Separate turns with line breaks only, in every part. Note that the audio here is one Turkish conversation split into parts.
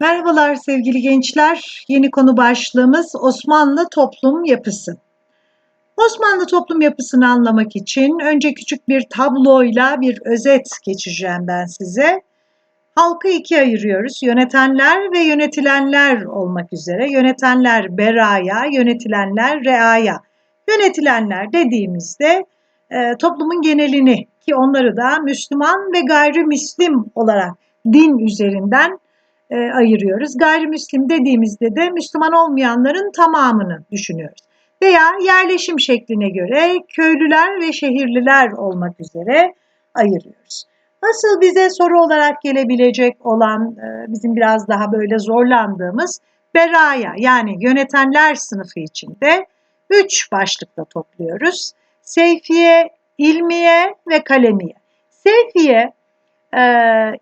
Merhabalar sevgili gençler. Yeni konu başlığımız Osmanlı toplum yapısı. Osmanlı toplum yapısını anlamak için önce küçük bir tabloyla bir özet geçeceğim ben size. Halkı ikiye ayırıyoruz. Yönetenler ve yönetilenler olmak üzere. Yönetenler beraya, yönetilenler reaya. Yönetilenler dediğimizde e, toplumun genelini ki onları da Müslüman ve gayrimüslim olarak din üzerinden e, ayırıyoruz. Gayrimüslim dediğimizde de Müslüman olmayanların tamamını düşünüyoruz. Veya yerleşim şekline göre köylüler ve şehirliler olmak üzere ayırıyoruz. Asıl bize soru olarak gelebilecek olan e, bizim biraz daha böyle zorlandığımız beraya yani yönetenler sınıfı içinde üç başlıkla topluyoruz. Seyfiye, ilmiye ve kalemiye. Seyfiye e,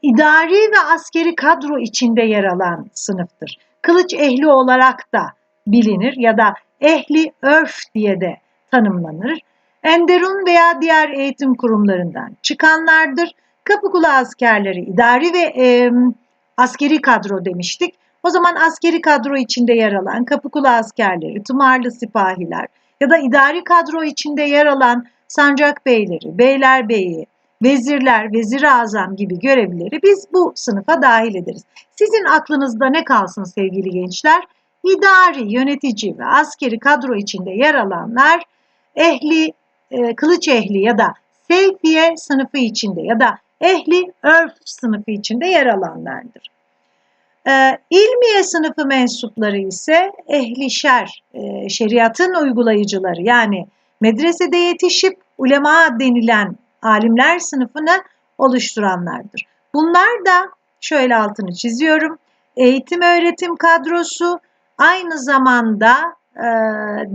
idari ve askeri kadro içinde yer alan sınıftır. Kılıç ehli olarak da bilinir ya da ehli örf diye de tanımlanır. Enderun veya diğer eğitim kurumlarından çıkanlardır. Kapıkulu askerleri idari ve e, askeri kadro demiştik. O zaman askeri kadro içinde yer alan Kapıkulu askerleri, tımarlı sipahiler ya da idari kadro içinde yer alan sancak beyleri, beylerbeyi, vezirler, vezir-i azam gibi görevlileri biz bu sınıfa dahil ederiz. Sizin aklınızda ne kalsın sevgili gençler? İdari, yönetici ve askeri kadro içinde yer alanlar ehli, e, kılıç ehli ya da seyfiye sınıfı içinde ya da ehli örf sınıfı içinde yer alanlardır. E, ilmiye sınıfı mensupları ise ehli şer, e, şeriatın uygulayıcıları yani medresede yetişip ulema denilen alimler sınıfını oluşturanlardır. Bunlar da şöyle altını çiziyorum. Eğitim öğretim kadrosu aynı zamanda e,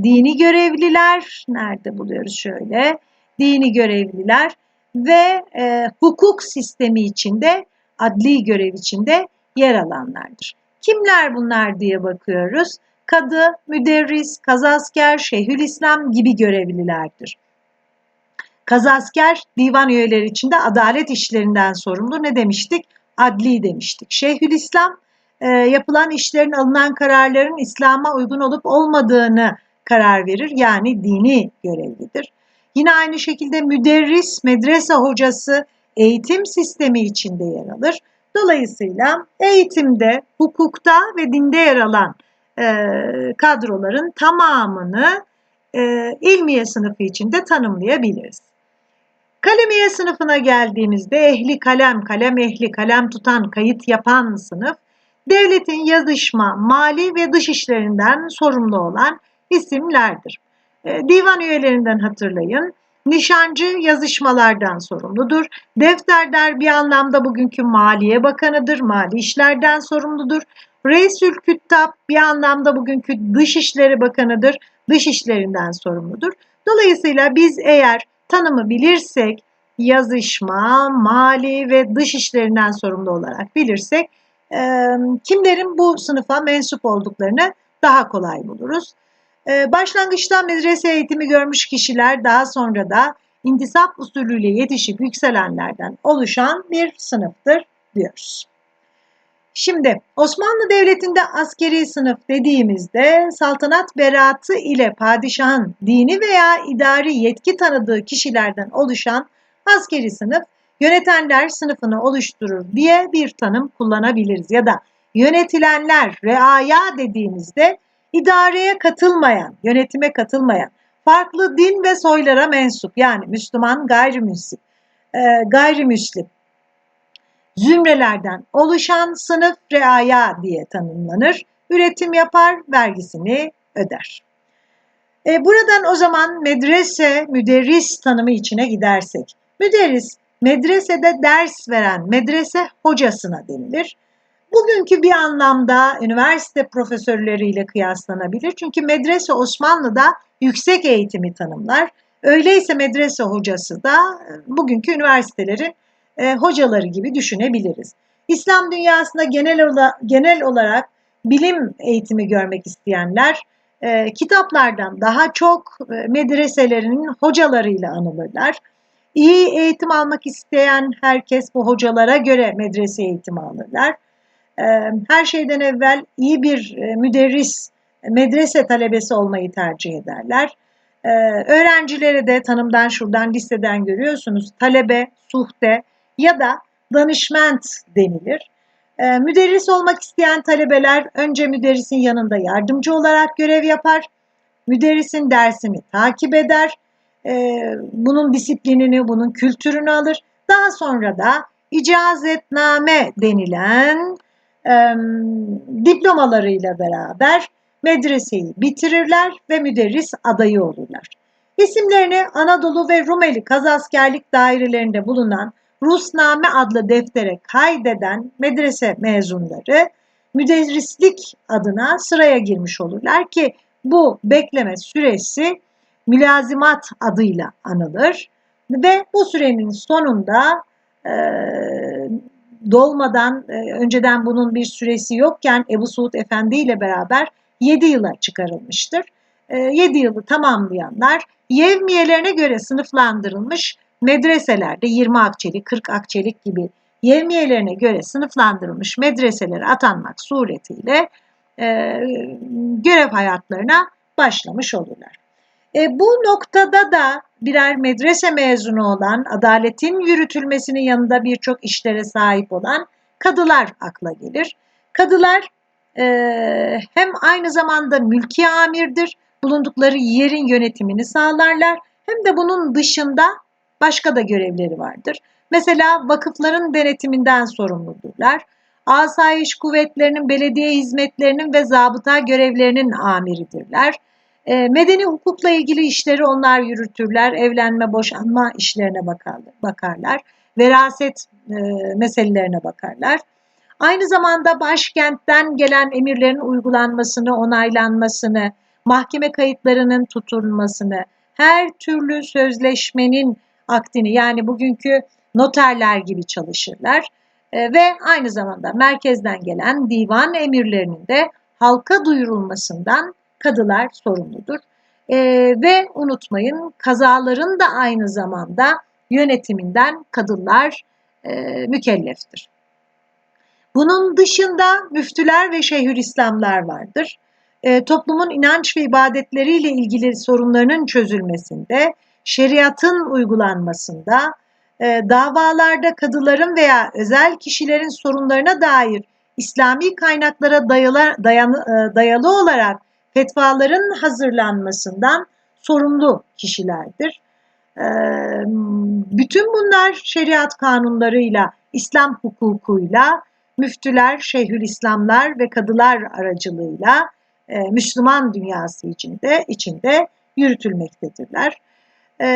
dini görevliler nerede buluyoruz şöyle dini görevliler ve e, hukuk sistemi içinde adli görev içinde yer alanlardır. Kimler bunlar diye bakıyoruz. Kadı, müderris, kazasker, şeyhülislam gibi görevlilerdir. Kazasker divan üyeleri içinde adalet işlerinden sorumlu ne demiştik? Adli demiştik. Şeyhülislam e, yapılan işlerin alınan kararların İslam'a uygun olup olmadığını karar verir. Yani dini görevlidir. Yine aynı şekilde müderris, medrese hocası eğitim sistemi içinde yer alır. Dolayısıyla eğitimde, hukukta ve dinde yer alan e, kadroların tamamını e, ilmiye sınıfı içinde tanımlayabiliriz. Kalemiye sınıfına geldiğimizde ehli kalem, kalem ehli, kalem tutan, kayıt yapan sınıf, devletin yazışma, mali ve dış işlerinden sorumlu olan isimlerdir. E, divan üyelerinden hatırlayın. Nişancı yazışmalardan sorumludur. Defterdar bir anlamda bugünkü Maliye Bakanı'dır, mali işlerden sorumludur. Reisül Küttab bir anlamda bugünkü Dışişleri Bakanı'dır, dış işlerinden sorumludur. Dolayısıyla biz eğer tanımı bilirsek, yazışma, mali ve dış işlerinden sorumlu olarak bilirsek e, kimlerin bu sınıfa mensup olduklarını daha kolay buluruz. E, başlangıçta medrese eğitimi görmüş kişiler daha sonra da intisap usulüyle yetişip yükselenlerden oluşan bir sınıftır diyoruz. Şimdi Osmanlı Devleti'nde askeri sınıf dediğimizde saltanat beratı ile padişahın dini veya idari yetki tanıdığı kişilerden oluşan askeri sınıf yönetenler sınıfını oluşturur diye bir tanım kullanabiliriz. Ya da yönetilenler reaya dediğimizde idareye katılmayan, yönetime katılmayan, farklı din ve soylara mensup yani Müslüman gayrimüslim, e, gayrimüslim zümrelerden oluşan sınıf reaya diye tanımlanır. Üretim yapar, vergisini öder. E, buradan o zaman medrese, müderris tanımı içine gidersek. Müderris, medresede ders veren medrese hocasına denilir. Bugünkü bir anlamda üniversite profesörleriyle kıyaslanabilir. Çünkü medrese Osmanlı'da yüksek eğitimi tanımlar. Öyleyse medrese hocası da e, bugünkü üniversitelerin e, hocaları gibi düşünebiliriz. İslam dünyasında genel, ola, genel olarak bilim eğitimi görmek isteyenler e, kitaplardan daha çok e, medreselerinin hocalarıyla anılırlar. İyi eğitim almak isteyen herkes bu hocalara göre medrese eğitimi alırlar. e, her şeyden evvel iyi bir e, müderris, medrese talebesi olmayı tercih ederler. E, öğrencileri de tanımdan şuradan listeden görüyorsunuz. Talebe, suhte ya da danışment denilir. E, müderris olmak isteyen talebeler önce müderrisin yanında yardımcı olarak görev yapar. Müderrisin dersini takip eder. E, bunun disiplinini, bunun kültürünü alır. Daha sonra da icazetname denilen e, diplomalarıyla beraber medreseyi bitirirler ve müderris adayı olurlar. İsimlerini Anadolu ve Rumeli kazaskerlik dairelerinde bulunan Rusname adlı deftere kaydeden medrese mezunları müderrislik adına sıraya girmiş olurlar ki bu bekleme süresi mülazimat adıyla anılır ve bu sürenin sonunda e, dolmadan e, önceden bunun bir süresi yokken Ebu Suud Efendi ile beraber 7 yıla çıkarılmıştır. E, 7 yılı tamamlayanlar yevmiyelerine göre sınıflandırılmış medreselerde 20 akçelik, 40 akçelik gibi yevmiyelerine göre sınıflandırılmış medreselere atanmak suretiyle e, görev hayatlarına başlamış olurlar. E, bu noktada da birer medrese mezunu olan, adaletin yürütülmesinin yanında birçok işlere sahip olan kadılar akla gelir. Kadılar e, hem aynı zamanda mülki amirdir, bulundukları yerin yönetimini sağlarlar, hem de bunun dışında başka da görevleri vardır. Mesela vakıfların denetiminden sorumludurlar. Asayiş kuvvetlerinin, belediye hizmetlerinin ve zabıta görevlerinin amiridirler. E, medeni hukukla ilgili işleri onlar yürütürler. Evlenme, boşanma işlerine bakarlar. Veraset e, meselelerine bakarlar. Aynı zamanda başkentten gelen emirlerin uygulanmasını, onaylanmasını, mahkeme kayıtlarının tutulmasını, her türlü sözleşmenin akdini yani bugünkü noterler gibi çalışırlar. E, ve aynı zamanda merkezden gelen divan emirlerinin de halka duyurulmasından kadılar sorumludur. E, ve unutmayın kazaların da aynı zamanda yönetiminden kadılar e, mükelleftir. Bunun dışında müftüler ve şeyhülislamlar vardır. E, toplumun inanç ve ibadetleriyle ilgili sorunlarının çözülmesinde, şeriatın uygulanmasında, e, davalarda kadıların veya özel kişilerin sorunlarına dair İslami kaynaklara dayalı, dayanı, e, dayalı olarak fetvaların hazırlanmasından sorumlu kişilerdir. E, bütün bunlar şeriat kanunlarıyla, İslam hukukuyla, müftüler, şeyhülislamlar ve kadılar aracılığıyla e, Müslüman dünyası içinde, içinde yürütülmektedirler. E,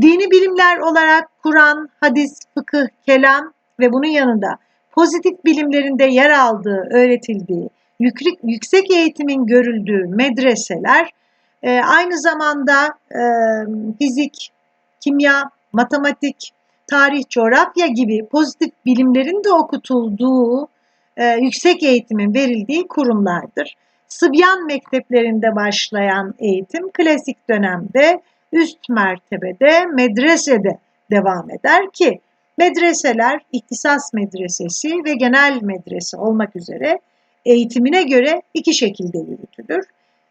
dini bilimler olarak Kur'an, hadis, fıkıh, kelam ve bunun yanında pozitif bilimlerinde yer aldığı, öğretildiği, yüksek eğitimin görüldüğü medreseler e, aynı zamanda e, fizik, kimya, matematik, tarih, coğrafya gibi pozitif bilimlerin de okutulduğu, e, yüksek eğitimin verildiği kurumlardır. Sıbyan mekteplerinde başlayan eğitim klasik dönemde üst mertebede medresede devam eder ki medreseler ihtisas medresesi ve genel medrese olmak üzere eğitimine göre iki şekilde yürütülür.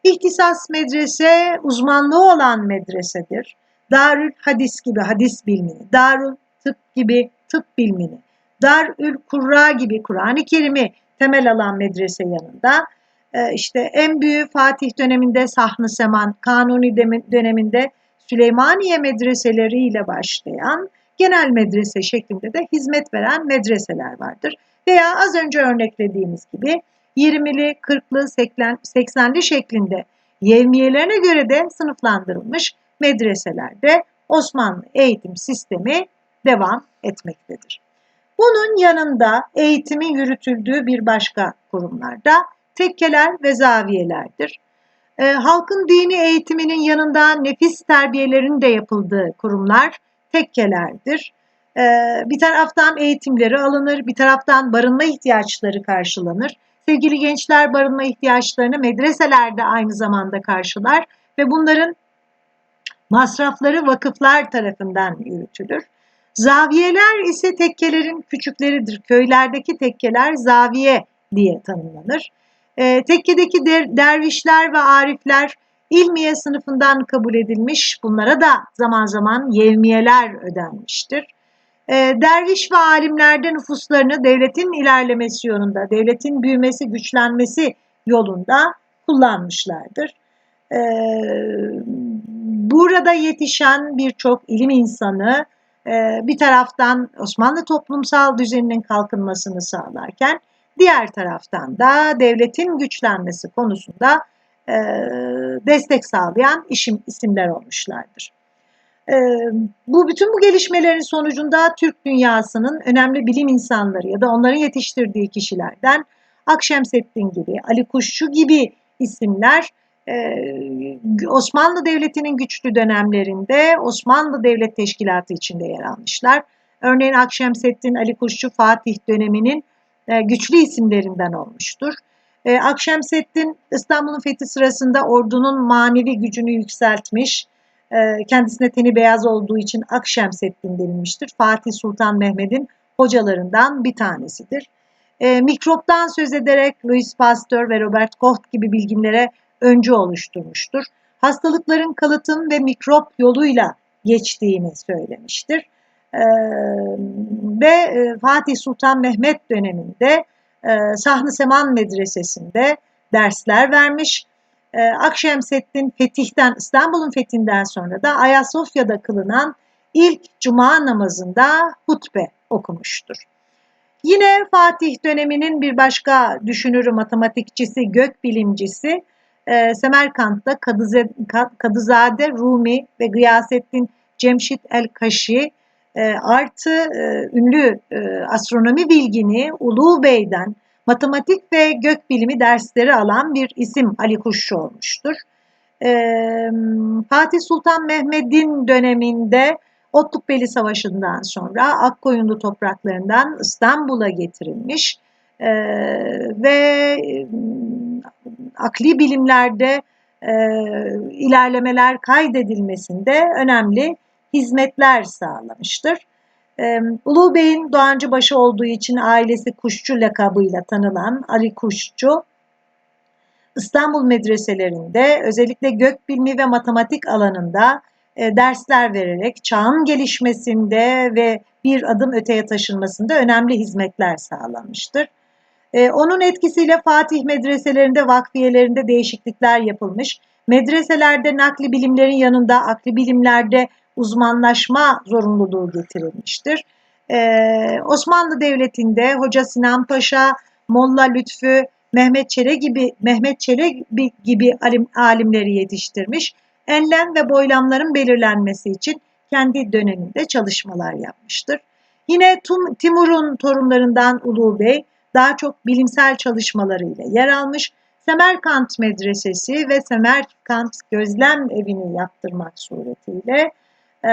İhtisas medrese uzmanlığı olan medresedir. Darül hadis gibi hadis bilmini, darül tıp gibi tıp bilmini, darül kurra gibi Kur'an-ı Kerim'i temel alan medrese yanında e, işte en büyük Fatih döneminde Sahn-ı Seman, Kanuni döneminde Süleymaniye medreseleriyle başlayan genel medrese şeklinde de hizmet veren medreseler vardır. Veya az önce örneklediğimiz gibi 20'li, 40'lı, 80'li şeklinde yevmiyelerine göre de sınıflandırılmış medreselerde Osmanlı eğitim sistemi devam etmektedir. Bunun yanında eğitimin yürütüldüğü bir başka kurumlarda tekkeler ve zaviyelerdir. E, halkın dini eğitiminin yanında nefis terbiyelerinin de yapıldığı kurumlar tekkelerdir. E, bir taraftan eğitimleri alınır, bir taraftan barınma ihtiyaçları karşılanır. Sevgili gençler barınma ihtiyaçlarını medreselerde aynı zamanda karşılar ve bunların masrafları vakıflar tarafından yürütülür. Zaviyeler ise tekkelerin küçükleridir. Köylerdeki tekkeler zaviye diye tanımlanır. E, tekkedeki der, dervişler ve arifler ilmiye sınıfından kabul edilmiş. Bunlara da zaman zaman yevmiyeler ödenmiştir. E, derviş ve alimlerde nüfuslarını devletin ilerlemesi yolunda, devletin büyümesi, güçlenmesi yolunda kullanmışlardır. E, burada yetişen birçok ilim insanı e, bir taraftan Osmanlı toplumsal düzeninin kalkınmasını sağlarken diğer taraftan da devletin güçlenmesi konusunda e, destek sağlayan işim, isimler olmuşlardır. E, bu bütün bu gelişmelerin sonucunda Türk dünyasının önemli bilim insanları ya da onların yetiştirdiği kişilerden Akşemseddin gibi, Ali Kuşçu gibi isimler Osmanlı Devleti'nin güçlü dönemlerinde Osmanlı Devlet Teşkilatı içinde yer almışlar. Örneğin Akşemseddin Ali Kuşçu Fatih döneminin güçlü isimlerinden olmuştur. Akşemseddin İstanbul'un fethi sırasında ordunun manevi gücünü yükseltmiş. Kendisine teni beyaz olduğu için Akşemseddin denilmiştir. Fatih Sultan Mehmet'in hocalarından bir tanesidir. mikroptan söz ederek Louis Pasteur ve Robert Koch gibi bilginlere öncü oluşturmuştur. Hastalıkların kalıtım ve mikrop yoluyla geçtiğini söylemiştir. Ee, ve e, Fatih Sultan Mehmet döneminde e, Sahn-ı Seman Medresesi'nde dersler vermiş. E, Akşemseddin fetihten, İstanbul'un fethinden sonra da Ayasofya'da kılınan ilk cuma namazında hutbe okumuştur. Yine Fatih döneminin bir başka düşünürü, matematikçisi, gökbilimcisi e, Semerkant'ta Kadızade Rumi ve Gıyasettin Cemşit el-Kaşi artı e, ünlü e, astronomi bilgini Ulu Bey'den matematik ve gökbilimi dersleri alan bir isim Ali Kuşçu olmuştur. E, Fatih Sultan Mehmet'in döneminde Otlukbeli Savaşı'ndan sonra Akkoyunlu topraklarından İstanbul'a getirilmiş e, ve akli bilimlerde ilerlemeler kaydedilmesinde önemli hizmetler sağlamıştır. Ulu Bey'in Doğancıbaşı olduğu için ailesi Kuşçu lakabıyla tanılan Ali Kuşçu, İstanbul medreselerinde özellikle gök bilimi ve matematik alanında dersler vererek çağın gelişmesinde ve bir adım öteye taşınmasında önemli hizmetler sağlamıştır. Onun etkisiyle Fatih medreselerinde, vakfiyelerinde değişiklikler yapılmış. Medreselerde nakli bilimlerin yanında akli bilimlerde uzmanlaşma zorunluluğu getirilmiştir. Ee, Osmanlı Devleti'nde Hoca Sinan Paşa, Molla Lütfü, Mehmet Çele gibi Mehmet Çele gibi alim, alimleri yetiştirmiş. Enlem ve boylamların belirlenmesi için kendi döneminde çalışmalar yapmıştır. Yine Timur'un torunlarından Ulu Bey daha çok bilimsel çalışmalarıyla yer almış. Semerkant Medresesi ve Semerkant Gözlem Evini yaptırmak suretiyle e,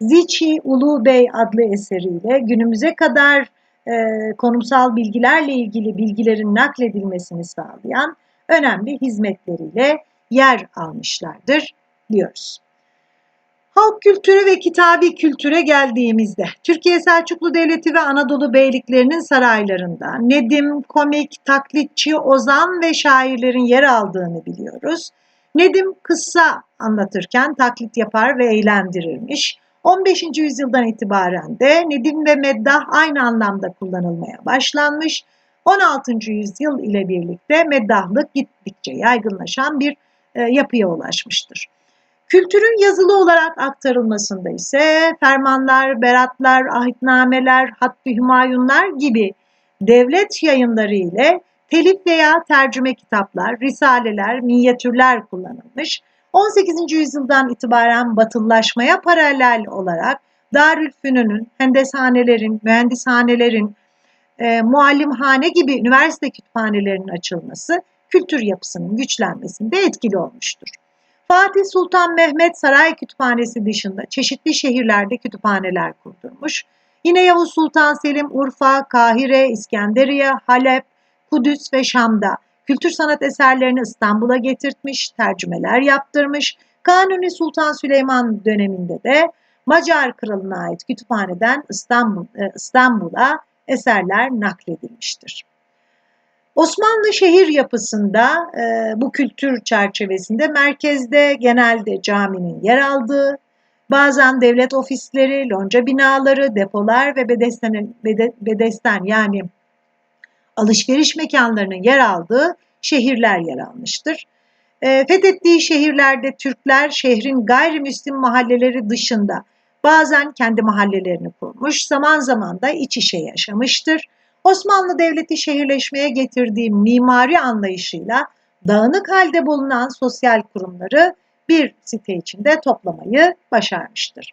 Ziçi Ulu Bey adlı eseriyle günümüze kadar e, konumsal bilgilerle ilgili bilgilerin nakledilmesini sağlayan önemli hizmetleriyle yer almışlardır diyoruz. Halk kültürü ve kitabi kültüre geldiğimizde Türkiye Selçuklu Devleti ve Anadolu beyliklerinin saraylarında Nedim, komik, taklitçi, ozan ve şairlerin yer aldığını biliyoruz. Nedim kıssa anlatırken taklit yapar ve eğlendirirmiş. 15. yüzyıldan itibaren de Nedim ve Meddah aynı anlamda kullanılmaya başlanmış. 16. yüzyıl ile birlikte meddahlık gittikçe yaygınlaşan bir e, yapıya ulaşmıştır. Kültürün yazılı olarak aktarılmasında ise fermanlar, beratlar, ahitnameler, hattı hümayunlar gibi devlet yayınları ile telif veya tercüme kitaplar, risaleler, minyatürler kullanılmış. 18. yüzyıldan itibaren batıllaşmaya paralel olarak Darülfünun'un, hendeshanelerin, mühendishanelerin, e, muallimhane gibi üniversite kütüphanelerinin açılması kültür yapısının güçlenmesinde etkili olmuştur. Fatih Sultan Mehmet Saray Kütüphanesi dışında çeşitli şehirlerde kütüphaneler kurdurmuş. Yine Yavuz Sultan Selim Urfa, Kahire, İskenderiye, Halep, Kudüs ve Şam'da kültür sanat eserlerini İstanbul'a getirtmiş, tercümeler yaptırmış. Kanuni Sultan Süleyman döneminde de Macar kralına ait kütüphaneden İstanbul, e, İstanbul'a eserler nakledilmiştir. Osmanlı şehir yapısında e, bu kültür çerçevesinde merkezde genelde caminin yer aldığı, bazen devlet ofisleri, lonca binaları, depolar ve bedesten, bede, bedesten yani alışveriş mekanlarının yer aldığı şehirler yer almıştır. E, fethettiği şehirlerde Türkler şehrin gayrimüslim mahalleleri dışında bazen kendi mahallelerini kurmuş, zaman zaman da iç içe yaşamıştır. Osmanlı Devleti şehirleşmeye getirdiği mimari anlayışıyla dağınık halde bulunan sosyal kurumları bir site içinde toplamayı başarmıştır.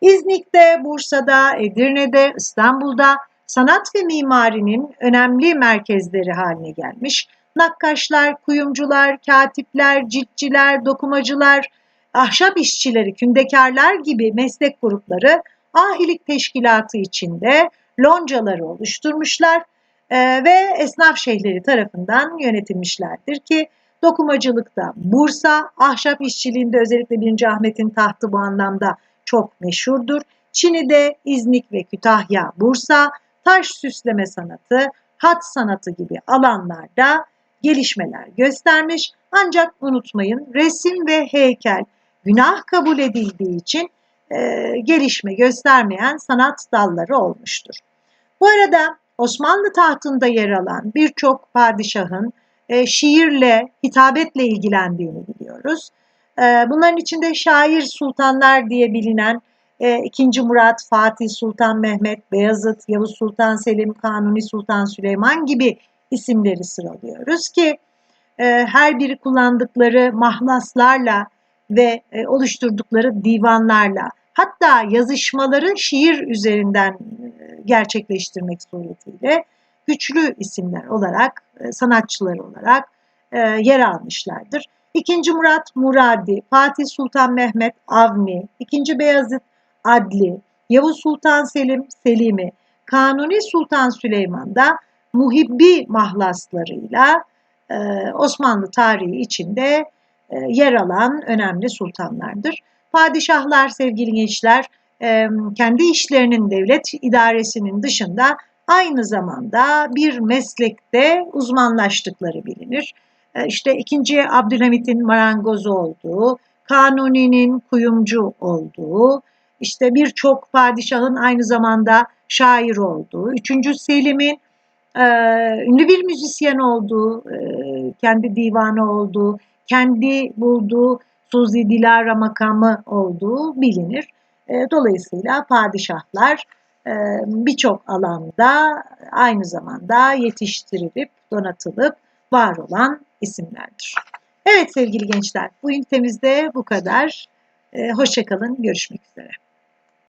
İznik'te, Bursa'da, Edirne'de, İstanbul'da sanat ve mimarinin önemli merkezleri haline gelmiş. Nakkaşlar, kuyumcular, katipler, ciltçiler, dokumacılar, ahşap işçileri, kündekarlar gibi meslek grupları ahilik teşkilatı içinde loncaları oluşturmuşlar e, ve esnaf şeyhleri tarafından yönetilmişlerdir ki dokumacılıkta Bursa, ahşap işçiliğinde özellikle 1. Ahmet'in tahtı bu anlamda çok meşhurdur. Çin'de İznik ve Kütahya, Bursa, taş süsleme sanatı, hat sanatı gibi alanlarda gelişmeler göstermiş. Ancak unutmayın resim ve heykel günah kabul edildiği için e, gelişme göstermeyen sanat dalları olmuştur. Bu arada Osmanlı tahtında yer alan birçok padişahın e, şiirle, hitabetle ilgilendiğini biliyoruz. E, bunların içinde şair sultanlar diye bilinen e, 2. Murat, Fatih Sultan Mehmet, Beyazıt, Yavuz Sultan Selim, Kanuni Sultan Süleyman gibi isimleri sıralıyoruz ki e, her biri kullandıkları mahlaslarla ve e, oluşturdukları divanlarla hatta yazışmaları şiir üzerinden e, gerçekleştirmek suretiyle güçlü isimler olarak, sanatçılar olarak yer almışlardır. İkinci Murat Muradi, Fatih Sultan Mehmet Avni, İkinci Beyazıt Adli, Yavuz Sultan Selim Selimi, Kanuni Sultan Süleyman da muhibbi mahlaslarıyla Osmanlı tarihi içinde yer alan önemli sultanlardır. Padişahlar sevgili gençler kendi işlerinin devlet idaresinin dışında aynı zamanda bir meslekte uzmanlaştıkları bilinir. İşte 2. Abdülhamit'in marangozu olduğu, Kanuni'nin kuyumcu olduğu, işte birçok padişahın aynı zamanda şair olduğu, 3. Selim'in e, ünlü bir müzisyen olduğu, e, kendi divanı olduğu, kendi bulduğu Suzi Dilara makamı olduğu bilinir. E, dolayısıyla padişahlar e, birçok alanda aynı zamanda yetiştirilip, donatılıp var olan isimlerdir. Evet sevgili gençler, bu ünitemizde bu kadar. E, Hoşçakalın, görüşmek üzere.